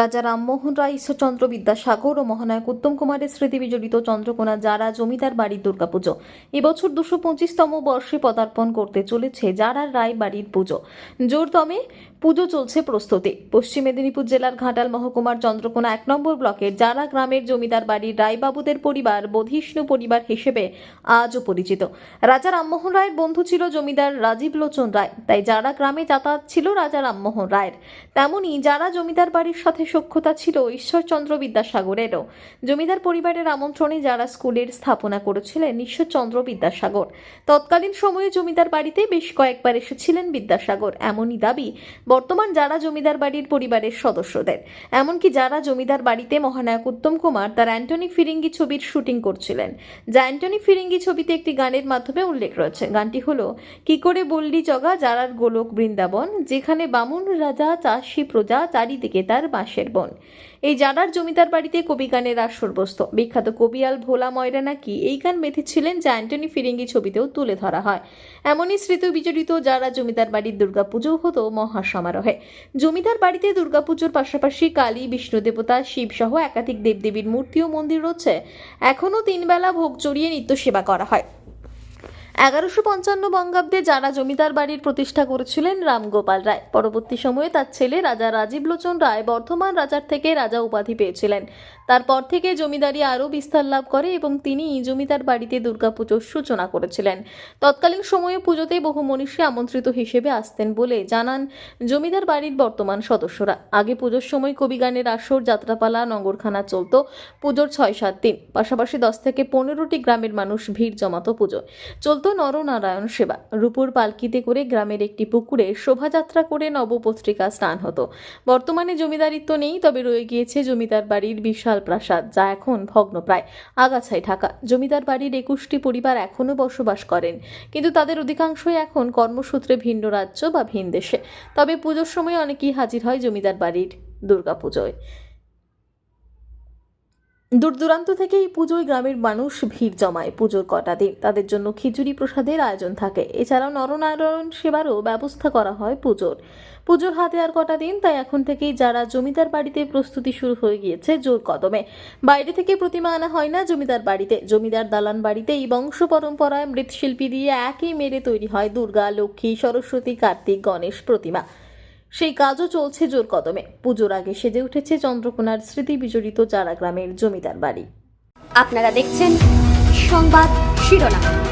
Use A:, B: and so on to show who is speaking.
A: রাজা রামমোহন রায়, ঈশ্বরচন্দ্র বিদ্যাসাগর ও মহানায়ক উত্তম কুমারের স্মৃতি বিজড়িত চন্দ্রকোনা যারা জমিদার বাড়ির দুর্গাপুজো। এবছর দুশো পঁচিশতম বর্ষে পদার্পণ করতে চলেছে যারা রায় বাড়ির পুজো। জোরদমে পুজো চলছে প্রস্তুতি। পশ্চিম মেদিনীপুর জেলার ঘাটাল মহকুমার চন্দ্রকোনা এক নম্বর ব্লকের যারা গ্রামের জমিদার বাড়ির রায়বাবুদের পরিবার, বধিষ্ণু পরিবার হিসেবে আজও পরিচিত। রাজা রামমোহন রায়ের বন্ধু ছিল জমিদার রাজীব লোচন রায়। তাই যারা গ্রামে যাতায়াত ছিল রাজা রামমোহন রায়ের। তেমনি যারা জমিদার বাড়ির সাথে সখ্যতা ছিল ঈশ্বরচন্দ্র বিদ্যাসাগরেরও। জমিদার পরিবারের আমন্ত্রণে যারা স্কুলের স্থাপনা করেছিলেন ঈশ্বরচন্দ্র বিদ্যাসাগর। তৎকালীন সময়ে জমিদার বাড়িতে বেশ কয়েকবার এসেছিলেন বিদ্যাসাগর, এমনই দাবি বর্তমান যারা জমিদার বাড়ির পরিবারের সদস্যদের। এমনকি যারা জমিদার বাড়িতে মহানায়ক উত্তম কুমার তার অ্যান্টনি ফিরিঙ্গি ছবির শুটিং করছিলেন। যা অ্যান্টনি ফিরিঙ্গি ছবিতে একটি গানের মাধ্যমে উল্লেখ রয়েছে। গানটি হলো, কি করে বললি জগা যারার গোলক বৃন্দাবন, যেখানে বামুন রাজা, চাষি প্রজা, চারিদিকে তার বাঁশের বন। এই জানার জমিদার বাড়িতে কবি গানের আসর বসত বিখ্যাত কবিয়াল ভোলা ময়রা নাকি এই গান বেঁধেছিলেন যা অ্যান্টনি ফিরিঙ্গি ছবিতেও তুলে ধরা হয়। এমনই স্মৃতি বিজড়িত যারা জমিদার বাড়ির দুর্গাপুজো হতো মহা সমারোহে জমিদার বাড়িতে দুর্গাপুজোর পাশাপাশি কালী, বিষ্ণু দেবতা শিব সহ একাধিক দেবদেবীর মূর্তি ও মন্দির রয়েছে। এখনও তিনবেলা ভোগ চড়িয়ে নিত্য সেবা করা হয়। এগারোশো পঞ্চান্ন বঙ্গাব্দে যারা জমিদার বাড়ির প্রতিষ্ঠা করেছিলেন রামগোপাল রায়। পরবর্তী সময়ে তার ছেলে রাজা রাজীব লোচন রায় বর্ধমান রাজার থেকে রাজা উপাধি পেয়েছিলেন। তারপর থেকে জমিদারি আরও বিস্তার লাভ করে এবং তিনি জমিদার বাড়িতে দুর্গাপুজোর সূচনা করেছিলেন। তৎকালীন সময়ে পুজোতে বহু মনীষী আমন্ত্রিত হিসেবে আসতেন বলে জানান জমিদার বাড়ির বর্তমান সদস্যরা। আগে পুজোর সময় কবিগানের আসর, যাত্রাপালা, নগরখানা চলতো, পুজোর ছয় সাত দিন। পাশাপাশি দশ থেকে পনেরোটি গ্রামের মানুষ ভিড় জমাতো পুজো চলতো নরনারায়ণ সেবা। রূপুর পালকিতে করে গ্রামের একটি পুকুরে শোভাযাত্রা করে নবপত্রিকা স্নান হতো। বর্তমানে জমিদারিত্ব নেই, তবে রয়ে গিয়েছে জমিদার বাড়ির বিশাল প্রাসাদ, যা এখন ভগ্নপ্রায়, আগাছায় ঢাকা। জমিদার বাড়ির একুশটি পরিবার এখনও বসবাস করেন, কিন্তু তাদের অধিকাংশই এখন কর্মসূত্রে ভিন্ন রাজ্য বা ভিন দেশে। তবে পুজোর সময় অনেকেই হাজির হয় জমিদার বাড়ির দুর্গাপুজোয়। দূর দূরান্ত থেকে এই পুজোয় গ্রামের মানুষ ভিড় জমায় পুজোর কটা দিন। তাদের জন্য খিচুড়ি প্রসাদের আয়োজন থাকে। এছাড়াও নরনারায়ণ সেবারও ব্যবস্থা করা হয় পুজোর। পুজোর হাতে আর কটা দিন, তাই এখন থেকেই যারা জমিদার বাড়িতে প্রস্তুতি শুরু হয়ে গিয়েছে জোর কদমে। বাইরে থেকে প্রতিমা আনা হয় না জমিদার বাড়িতে। জমিদার দালান বাড়িতে এই বংশ পরম্পরায় মৃৎশিল্পী দিয়ে একই মেরে তৈরি হয় দুর্গা, লক্ষ্মী, সরস্বতী, কার্তিক, গণেশ প্রতিমা। সেই কাজও চলছে জোর কদমে। পুজোর আগে সেজে উঠেছে চন্দ্রকোনার স্মৃতি বিজড়িত চারা গ্রামের জমিদার বাড়ি।
B: আপনারা দেখছেন সংবাদ শিরোনাম।